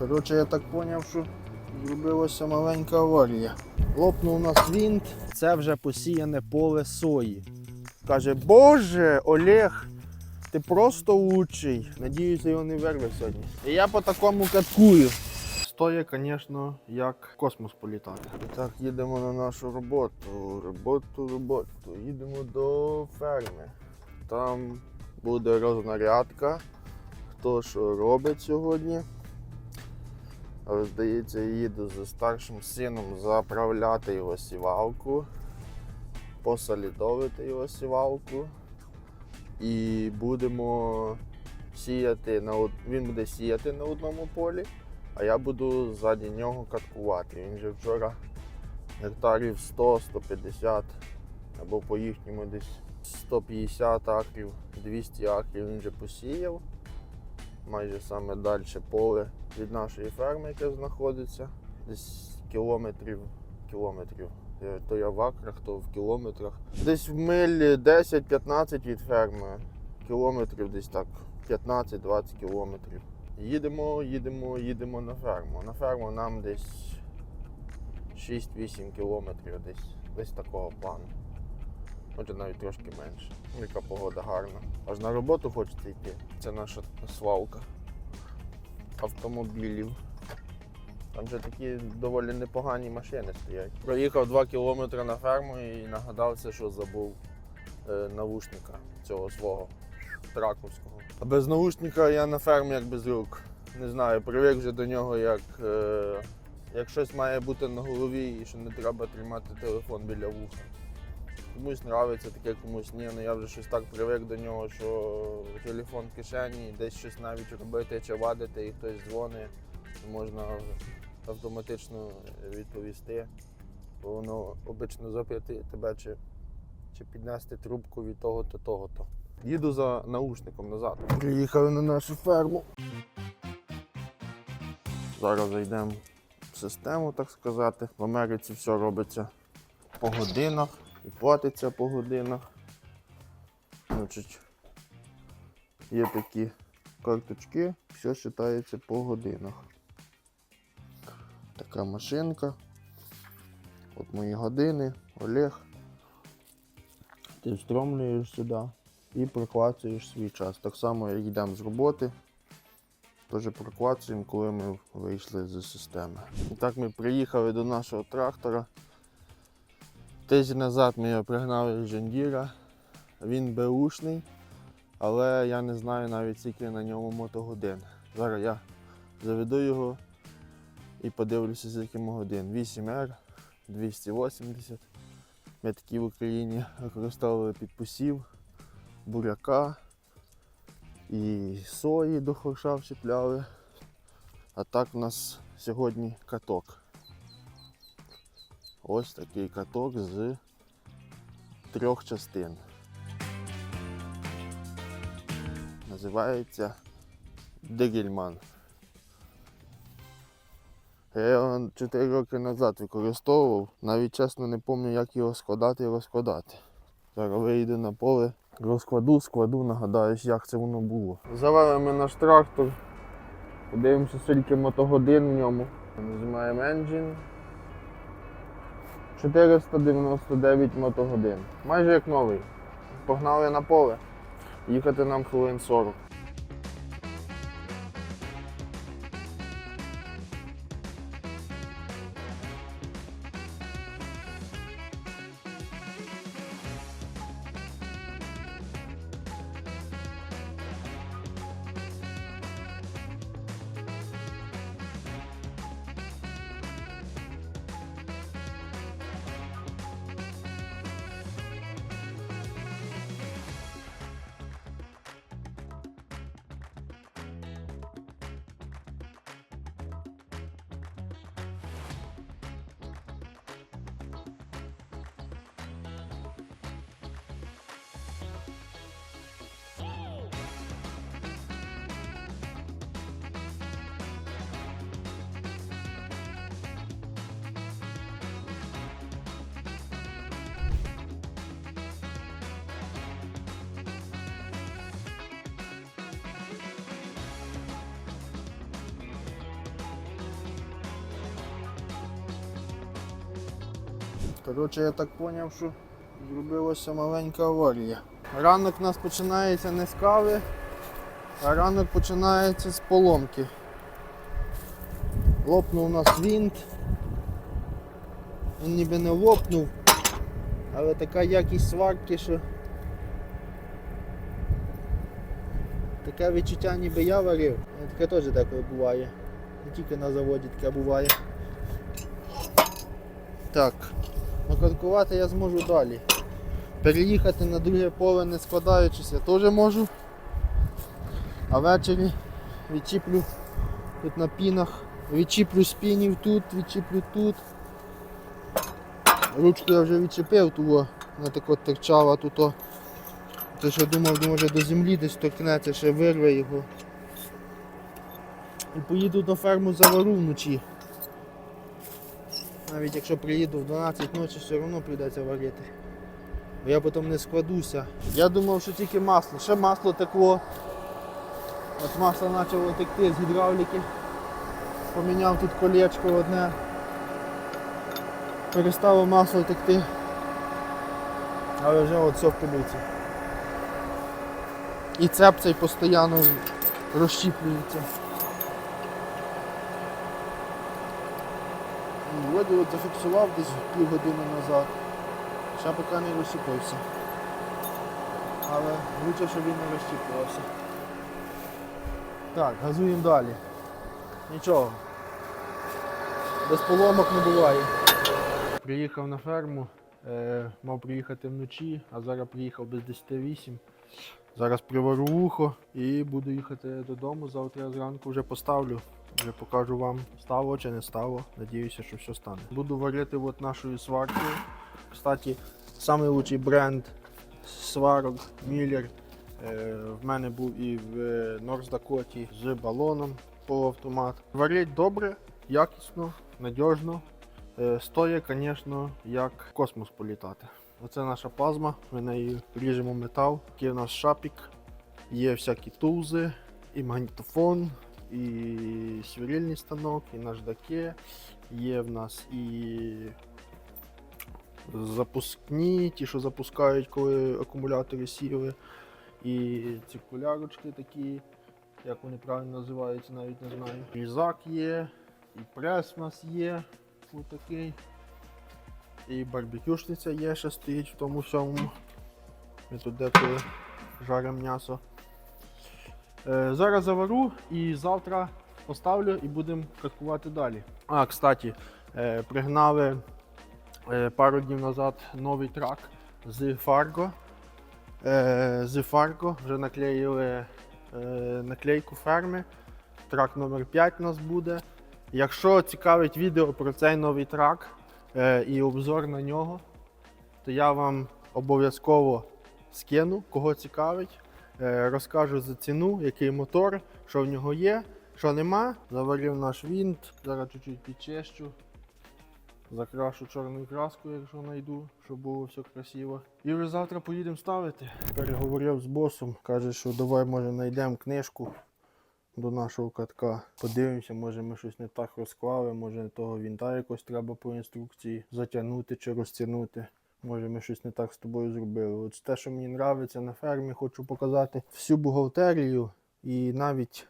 Коротше, я так зрозумів, що зробилася маленька аварія. Лопнув у нас вінт, це вже посіяне поле сої. Каже, Боже, Олег, ти просто лучший. Надіюся, його не вирве сьогодні. І я по такому каткую. Стоє, звісно, як космос політати. Так, їдемо на нашу роботу. Роботу, роботу. Їдемо до ферми. Там буде рознарядка. Хто що робить сьогодні. Але, здається, їду зі старшим сином заправляти його сівалку, посолідовити його сівалку. І будемо сіяти на він буде сіяти на одному полі, а я буду ззаді нього каткувати. Він же вчора гектарів 100-150 або по їхньому десь 150 акрів, 200 акрів він вже посіяв. Майже саме далі поле від нашої ферми, яке знаходиться. Десь кілометрів, кілометрів. Е, То я в акрах, то в кілометрах. Десь в милі 10-15 від ферми. Кілометрів десь так 15-20 кілометрів. Їдемо, їдемо, їдемо на ферму. На ферму нам десь 6-8 кілометрів, десь, десь такого плану. Може навіть трошки менше. Ну, Яка погода гарна. Аж на роботу хочеться йти. Це наша свалка автомобілів. Там вже такі доволі непогані машини стоять. Проїхав 2 кілометри на ферму і нагадався, що забув е, навушника цього свого траковського. А без навушника я на фермі як без рук. Не знаю, привик вже до нього, як, е, як щось має бути на голові і що не треба тримати телефон біля вуха. Комусь подобається таке, комусь ні. Ну я вже щось так привик до нього, що телефон в кишені, десь щось навіть робити чи вадити, і хтось дзвонить, можна автоматично відповісти. Бо воно обично запитує тебе, чи, чи піднести трубку від того-то, того-то. Їду за наушником назад. Приїхали на нашу ферму. Зараз зайдемо в систему, так сказати. В Америці все робиться по годинах і платиться по годинах. Значить, є такі карточки, все вважається по годинах. Така машинка. От мої години, Олег. Ти встромлюєш сюди і проклацуєш свій час. Так само, як йдемо з роботи. Теж проклацуємо, коли ми вийшли з системи. І так ми приїхали до нашого трактора. Тиждень назад ми його пригнали з Жендіра. Він беушний, але я не знаю навіть скільки на ньому мотогодин. Зараз я заведу його і подивлюся, скільки йому годин. 8R, 280. Ми такі в Україні використовували під посів, буряка і сої до хорша вчіпляли. А так у нас сьогодні каток. Ось такий каток з трьох частин. Називається Дегельман. Я його 4 роки назад використовував. Навіть чесно не пам'ятаю, як його складати і розкладати. Зараз вийду на поле, розкладу, складу, нагадаюсь, як це воно було. Завели наш трактор. Подивимося, скільки мотогодин в ньому. Нажимаємо engine. 499 мотогодин. Майже як новий. Погнали на поле. Їхати нам хвилин 40. Коротше, я так зрозумів, що зробилася маленька аварія. Ранок у нас починається не з кави, а ранок починається з поломки. Лопнув у нас вінт. Він ніби не лопнув, але така якість сварки, що таке відчуття ніби я варив. Ну, Таке теж деколи буває. Не тільки на заводі таке буває. Так, накаркувати я зможу далі. Переїхати на друге поле не складаючись я теж можу. А ввечері відчіплю тут на пінах, відчіплю спінів тут, відчіплю тут. Ручку я вже відчепив, того вона так от торчала тут. Те, що думав, може до землі десь торкнеться, ще вирве його. І поїду на ферму завару вночі. Навіть якщо приїду в 12 ночі, все одно прийдеться варити. Бо я потім не складуся. Я думав, що тільки масло. Ще масло текло. От масло почало текти з гідравліки. Поміняв тут колечко одне. Перестало масло текти. Але вже от все в пилюці. І цеп цей постійно розщіплюється. Ну, Вроді от зафіксував десь півгодини назад. Ще поки не розщіпився. Але лучше, щоб він не розщіплювався. Так, газуємо далі. Нічого. Без поломок не буває. Приїхав на ферму, е, мав приїхати вночі, а зараз приїхав без 10.08. Зараз привару вухо і буду їхати додому. Завтра зранку вже поставлю. Вже покажу вам, стало чи не стало. Надіюся, що все стане. Буду варити от нашою сваркою. Кстати, найкращий бренд сварок Міллер. Е, в мене був і в Норс Дакоті з балоном полуавтомат. Варить добре, якісно, надіжно. Е, Стоїть, звісно, як в космос політати. Оце наша плазма, ми нею ріжемо метал. Такий у нас шапік, є всякі тулзи, і магнітофон, і свірильний станок, і наждаки. Є в нас і запускні, ті, що запускають, коли акумулятори сіли. І циркулярочки такі, як вони правильно називаються, навіть не знаю. Різак є, і прес у нас є. Такий. І барбекюшниця є, ще стоїть в тому всьому. Ми тут деколи жаримо м'ясо. Е, зараз завару і завтра поставлю і будемо каткувати далі. А, кстати, е, пригнали е, пару днів назад новий трак з. Е, з Fargo вже наклеїли наклейку ферми. Трак номер 5 у нас буде. Якщо цікавить відео про цей новий трак і обзор на нього, то я вам обов'язково скину, кого цікавить. Е, розкажу за ціну, який мотор, що в нього є, що нема. Заварив наш вінт, зараз чуть-чуть підчищу. Закрашу чорною краскою, якщо знайду, щоб було все красиво. І вже завтра поїдемо ставити. Переговорив з босом, каже, що давай може знайдемо книжку до нашого катка. Подивимося, може ми щось не так розклали, може того вінта якось треба по інструкції затягнути чи розтягнути. Може ми щось не так з тобою зробили. От те, що мені подобається на фермі, хочу показати всю бухгалтерію і навіть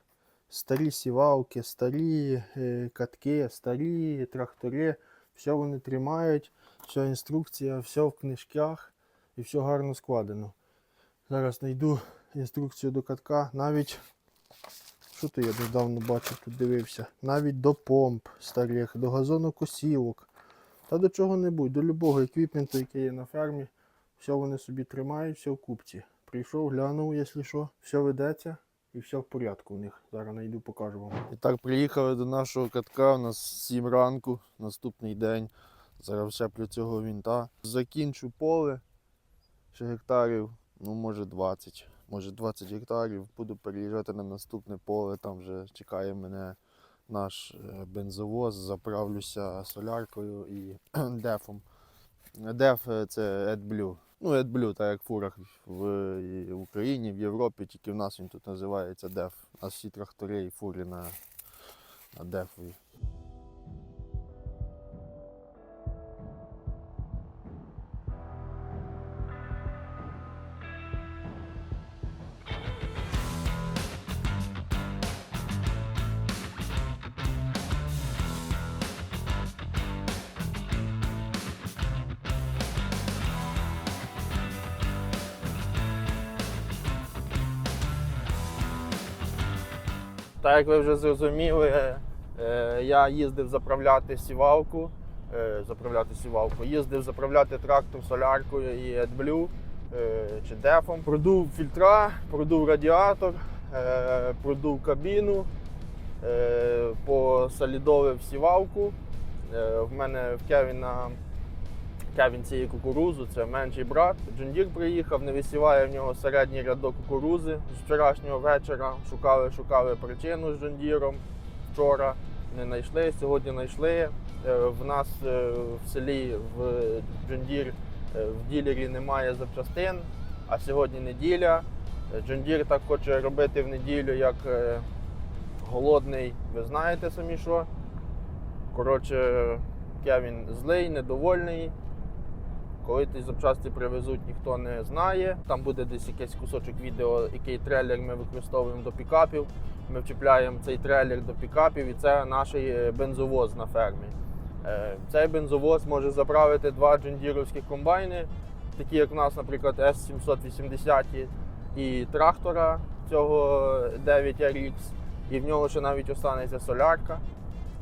старі сівалки, старі е, катки, старі трактори. Все вони тримають, вся інструкція, все в книжках і все гарно складено. Зараз знайду інструкцію до катка. Навіть, що то я недавно бачив, тут дивився, навіть до помп старих, до газонокосілок. Та до чого-небудь, до любого еквіпменту, який є на фермі, все вони собі тримають, все в купці. Прийшов, глянув, якщо що, все ведеться і все в порядку у них. Зараз найду, покажу вам. І так, приїхали до нашого катка, у нас 7 ранку, наступний день. Зараз щеплю цього вінта. Закінчу поле, ще гектарів, ну може 20, може 20 гектарів. Буду переїжджати на наступне поле, там вже чекає мене наш е, бензовоз, заправлюся соляркою і дефом. Деф е, це AdBlue. Ну, AdBlue, так як в фурах в Україні, в Європі, тільки в нас він тут називається деф. Нас всі трактори і фурі на, на дефові. Так як ви вже зрозуміли, е, я їздив заправляти сівалку, е, заправляти сівалку, їздив заправляти трактор соляркою і AdBlue е, чи дефом. Продув фільтра, продув радіатор, е, продув кабіну, е, посолідовив сівалку. Е, В мене в Кевіна Кевін цієї кукурузу, це менший брат. Джондір приїхав, не висіває в нього середній рядок кукурузи. З вчорашнього вечора шукали, шукали причину з Джондіром. Вчора не знайшли, сьогодні знайшли. Е, В нас е, в селі в Джондір е, в ділері немає запчастин, а сьогодні неділя. Джондір так хоче робити в неділю, як голодний, ви знаєте самі що. Коротше, Кевін злий, недовольний. Коли ті запчасті привезуть, ніхто не знає. Там буде десь якийсь кусочок відео, який трейлер ми використовуємо до пікапів. Ми вчіпляємо цей трейлер до пікапів, і це наш е, бензовоз на фермі. Е, Цей бензовоз може заправити два джендіровські комбайни, такі як в нас, наприклад, S780 і трактора цього 9RX, і в нього ще навіть останеться солярка.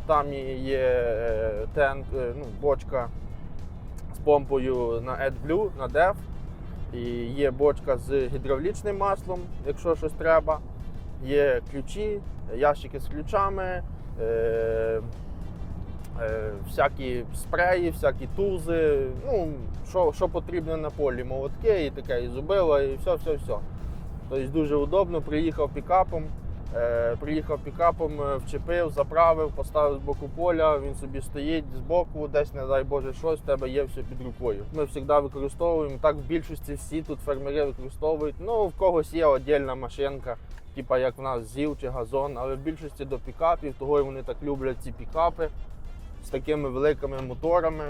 Там є е, тенк, е, ну, бочка з помпою на AdBlue, на DEF. І є бочка з гідравлічним маслом, якщо щось треба. Є ключі, ящики з ключами, е, е, всякі спреї, всякі тузи. Ну, що, що потрібно на полі, молотки і таке, і зубило, і все, все, все. Тобто дуже удобно, приїхав пікапом. Е, приїхав пікапом, е, вчепив, заправив, поставив з боку поля, він собі стоїть з боку, десь, не дай Боже, щось, в тебе є все під рукою. Ми завжди використовуємо, так в більшості всі тут фермери використовують. Ну, в когось є окрема машинка, типа як в нас ЗІВ чи газон, але в більшості до пікапів, того й вони так люблять ці пікапи з такими великими моторами.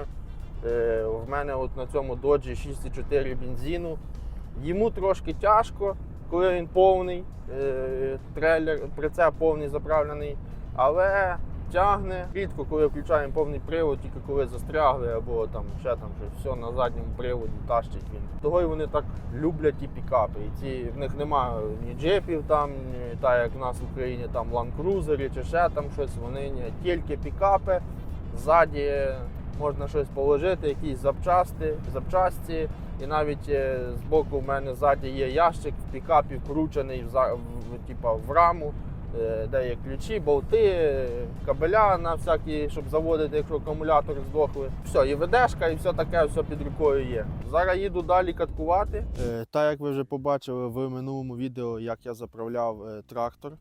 Е, в мене от на цьому доджі 6,4 бензину. Йому трошки тяжко, коли він повний, е, трейлер, прицеп повний заправлений, але тягне. Рідко, коли включаємо повний привод, тільки коли застрягли або там ще там щось, все на задньому приводі тащить він. Того й вони так люблять ті пікапи. І ці, в них немає ні джипів, там, ні, так як в нас в Україні там ланкрузери чи ще там щось, вони ні, тільки пікапи. Ззаді можна щось положити, якісь запчасти, запчасті. І навіть е, з боку в мене ззаді є ящик в пікапі вкручений в, в, типа, в раму, е, де є ключі, болти, кабеля на всякі, щоб заводити, якщо акумулятори здохли. Все, і ведешка, і все таке, все під рукою є. Зараз їду далі каткувати. Е, так як ви вже побачили в минулому відео, як я заправляв е, трактор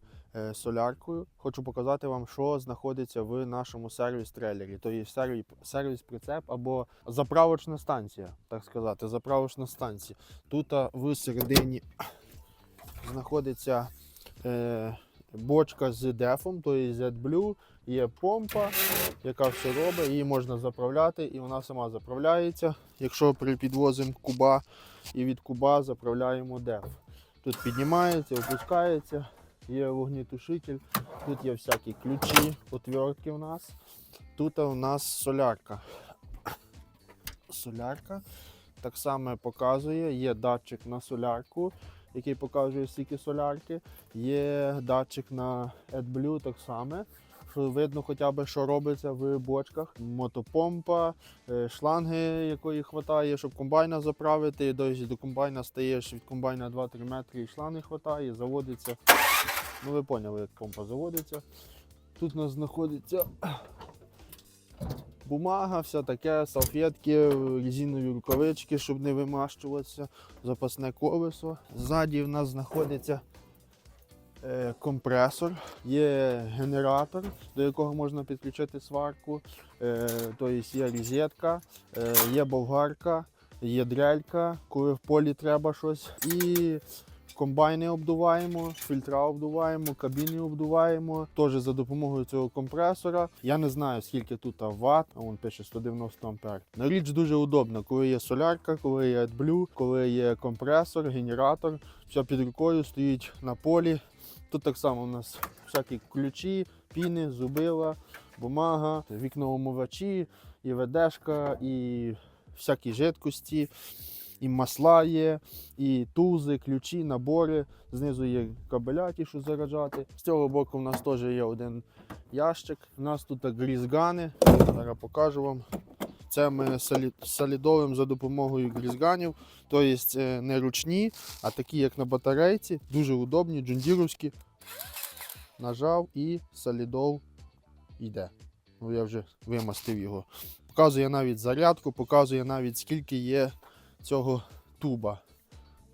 соляркою, хочу показати вам, що знаходиться в нашому сервіс-трейлері. То є сервіс, сервіс-прицеп або заправочна станція, так сказати, заправочна станція. Тут в середині знаходиться е, бочка з дефом, то є ZBlue, є помпа, яка все робить, її можна заправляти, і вона сама заправляється. Якщо підвозимо куба і від куба заправляємо деф. Тут піднімається, опускається, є вогнетушитель, тут є всякі ключі, отвертки у нас. Тут у нас солярка. Солярка так само показує, є датчик на солярку, який показує скільки солярки. Є датчик на AdBlue так само. Що видно хоча б, що робиться в бочках. Мотопомпа, е, шланги, якої вистачає, щоб комбайна заправити. Досі до комбайна стаєш від комбайна 2-3 метри і шланги вистачає, заводиться. Ну ви поняли, як помпа заводиться. Тут у нас знаходиться бумага, все таке, салфетки, резинові рукавички, щоб не вимащуватися, запасне колесо. Ззаді в нас знаходиться е, компресор, є генератор, до якого можна підключити сварку, е, тобто є розетка, е, є болгарка, є дрелька, коли в полі треба щось. І комбайни обдуваємо, фільтра обдуваємо, кабіни обдуваємо. Теж за допомогою цього компресора. Я не знаю, скільки тут ватт, а він пише 190 ампер. На річ дуже удобно, коли є солярка, коли є AdBlue, коли є компресор, генератор. Все під рукою стоїть на полі. Тут так само у нас всякі ключі, піни, зубила, бумага, вікноумивачі, і ведешка, і всякі жидкості. І масла є, і тузи, ключі, набори. Знизу є кабеля, ті, що заряджати. З цього боку в нас теж є один ящик. У нас тут грізгани. Зараз покажу вам. Це ми солідовуємо за допомогою грізганів. Тобто е, не ручні, а такі, як на батарейці, дуже удобні, джундіровські. Нажав і солідол йде. Ну, я вже вимастив його. Показує навіть зарядку, показує навіть скільки є цього туба.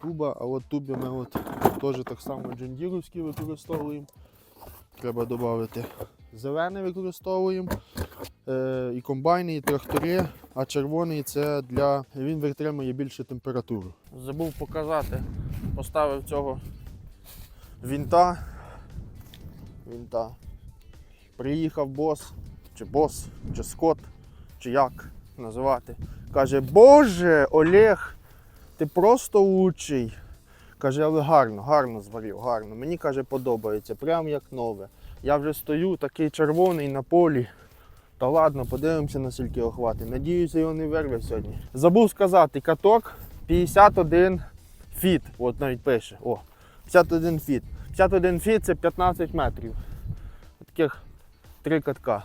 Туба, а от тубі ми от теж так само джундіровські використовуємо. Треба додати. Зелений використовуємо. Е, і комбайни, і трактори, а червоний це для. Він витримує більше температуру. Забув показати. Поставив цього вінта. Вінта. Приїхав бос, чи бос, чи скот, чи як називати. Каже, Боже, Олег, ти просто лучший. Каже, але гарно, гарно зварив, гарно. Мені каже, подобається, прям як нове. Я вже стою такий червоний на полі. Та ладно, подивимося на скільки охвати. Надіюся, його не вирве сьогодні. Забув сказати, каток 51 фіт. От навіть пише. О, 51 фіт. 51 фіт це 15 метрів. Таких три катка.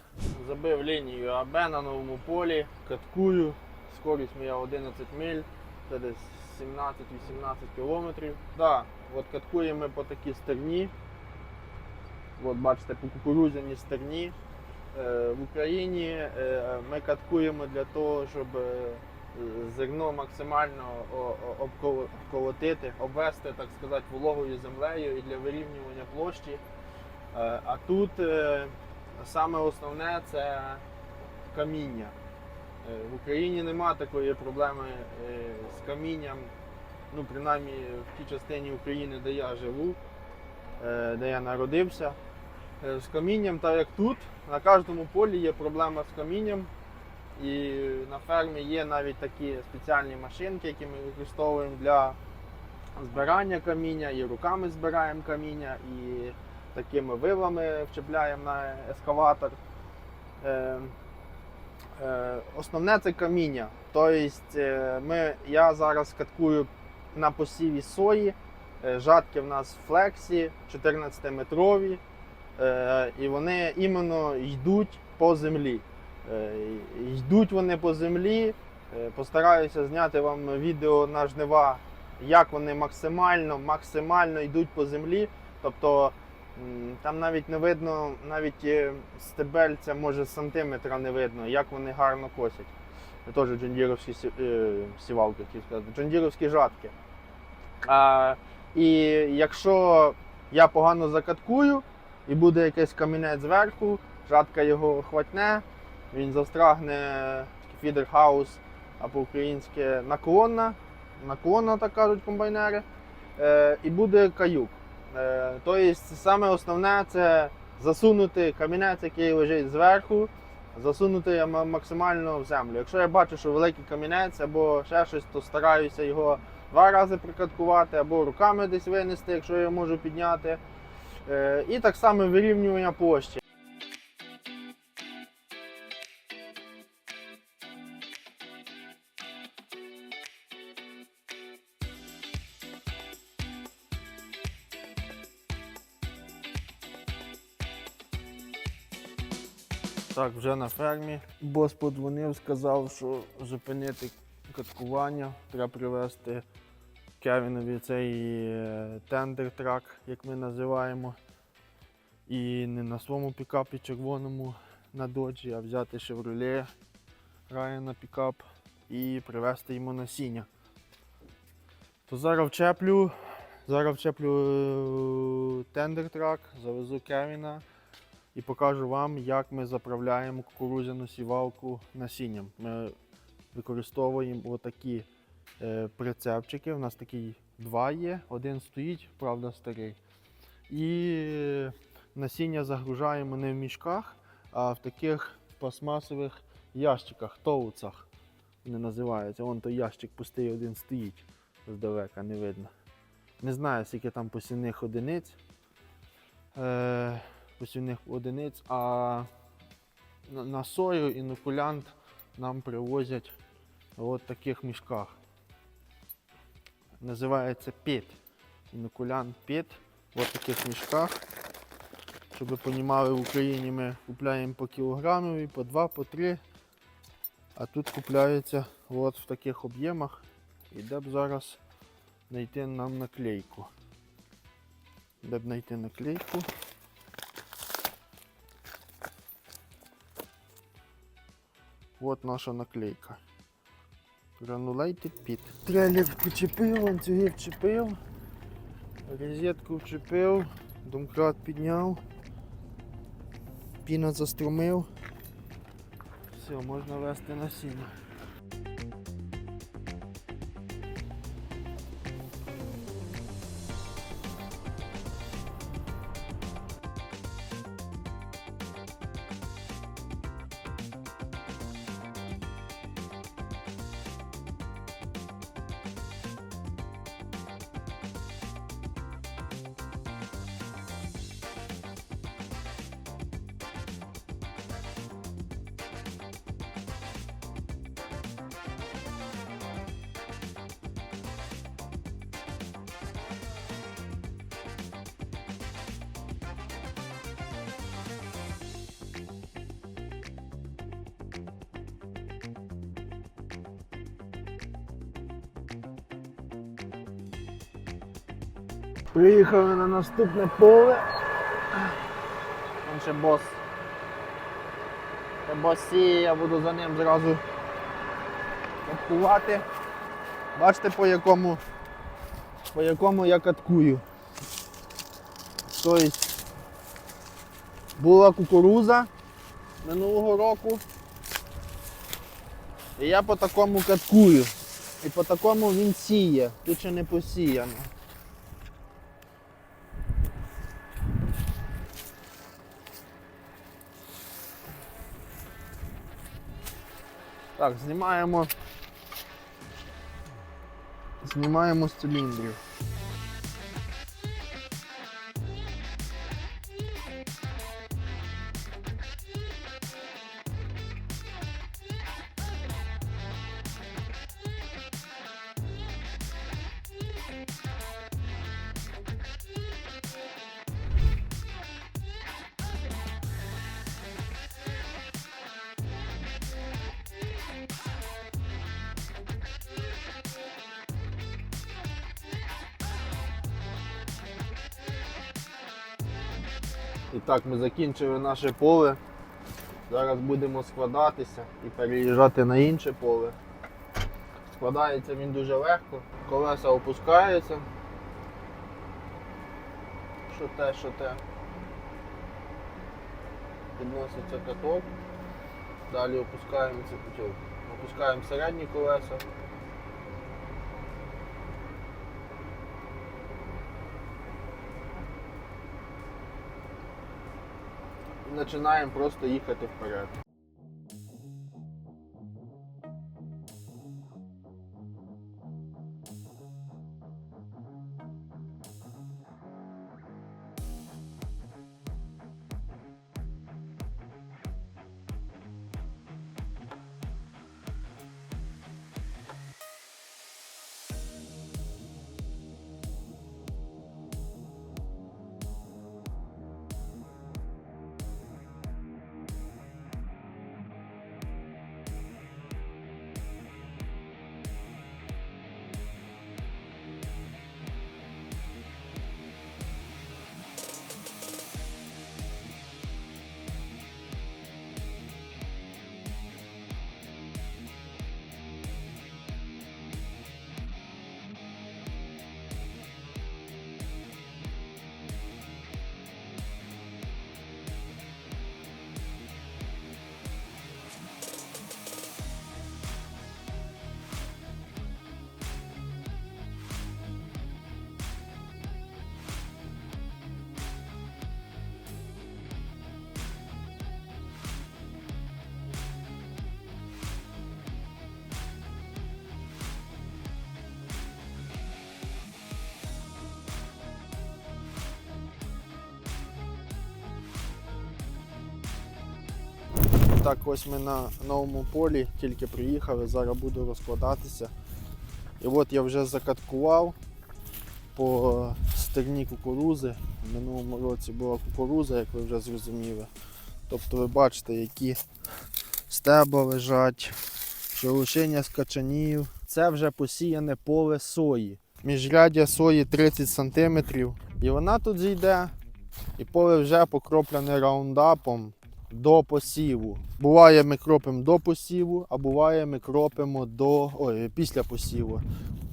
Забив лінію АБ на новому полі, каткую. Скорість моя 11 миль, це десь 17-18 кілометрів. Да, от каткуємо по такій стерні. От бачите, по кукурудзяній стерні. Е, В Україні е, ми каткуємо для того, щоб е, зерно максимально обколотити, обвести, так сказати, вологою землею і для вирівнювання площі. А тут саме основне це каміння. Е, В Україні нема такої проблеми е, з камінням, ну принаймні в тій частині України, де я живу, е, де я народився. З камінням, так як тут, на кожному полі є проблема з камінням. І на фермі є навіть такі спеціальні машинки, які ми використовуємо для збирання каміння, і руками збираємо каміння, і такими вилами вчепляємо на ескаватор. Е, е, основне це каміння. Тобто е, ми, я зараз каткую на посіві сої. Жатки в нас флексі 14-метрові. Е, і вони іменно йдуть по землі. Йдуть вони по землі. Постараюся зняти вам відео на жнива, як вони максимально, максимально йдуть по землі. Тобто там навіть не видно, навіть е, стебельця, може сантиметра не видно, як вони гарно косять. Це теж джондіровські е, сівалки, хотів сказати, джондіровські жатки. А, і якщо я погано закаткую, і буде якийсь камінець зверху, жатка його хватне, він застрагне фідерхаус, а по-українськи наклонна, наклонна, так кажуть комбайнери, е, і буде каюк. Е, тобто саме основне це засунути камінець, який лежить зверху, засунути максимально в землю. Якщо я бачу, що великий камінець або ще щось, то стараюся його два рази прикаткувати, або руками десь винести, якщо я можу підняти. Е, І так само вирівнювання площі. Так, вже на фермі. Бос подзвонив, сказав, що зупинити каткування. Треба привезти Кевінові цей е, тендер трак, як ми називаємо. І не на своєму пікапі червоному на доджі, а взяти Chevrolet Райана пікап і привезти йому насіння. То зараз вчеплю, зараз вчеплю е, тендер трак, завезу Кевіна і покажу вам, як ми заправляємо кукурудзяну сівалку насінням. Ми використовуємо отакі е, прицепчики. У нас такий два є, один стоїть, правда, старий. І насіння загружаємо не в мішках, а в таких пластмасових ящиках, тоуцах. Вони називаються. Вон той ящик пустий один стоїть здалека, не видно. Не знаю, скільки там посівних одиниць. Е, посівних одиниць, а на, сою інокулянт нам привозять в таких мішках. називається піт. Інокулян піт. В таких мішках. Щоб ви розуміли, в Україні ми купляємо по кілограмові, по 2, по 3. А тут купляється от в таких об'ємах. І де б зараз знайти нам наклейку. Де б знайти наклейку? От наша наклейка. Granulated Pit. Трейлер причепив, ланцюги вчепив, розетку вчепив, домкрат підняв, піна заструмив. Все, можна вести насіння. Приїхали на наступне поле. Він ще бос. Це бос сіє, я буду за ним зразу каткувати. Бачите по якому по якому я каткую. Тобто була кукуруза минулого року. І я по такому каткую. І по такому він сіє. Тут ще не посіяно. Так, знімаємо. Знімаємо з циліндрів. І так, ми закінчили наше поле. Зараз будемо складатися і переїжджати на інше поле. Складається він дуже легко, колеса опускаються. Що те, що те. Підноситься каток. Далі опускаємо ці путів. Опускаємо середні колеса. Починаємо просто їхати вперед. Так, ось ми на новому полі, тільки приїхали, зараз буду розкладатися. І от я вже закаткував по стерні кукурузи. В минулому році була кукуруза, як ви вже зрозуміли. Тобто ви бачите, які стеба лежать, шелушення з качанів. Це вже посіяне поле сої. Міжряддя сої 30 см. І вона тут зійде, і поле вже покроплене раундапом до посіву. Буває, ми кропимо до посіву, а буває, ми кропимо до ой, після посіву.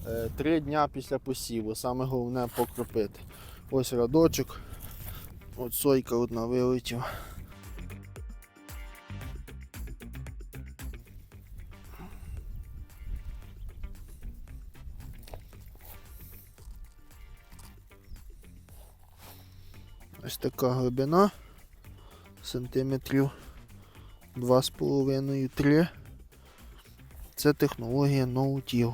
Е, Три дня після посіву. Саме головне покропити. Ось радочок. От сойка одна вилетіла. Ось така глибина. Сантиметрів 2,5-3. Це технологія ноутіл.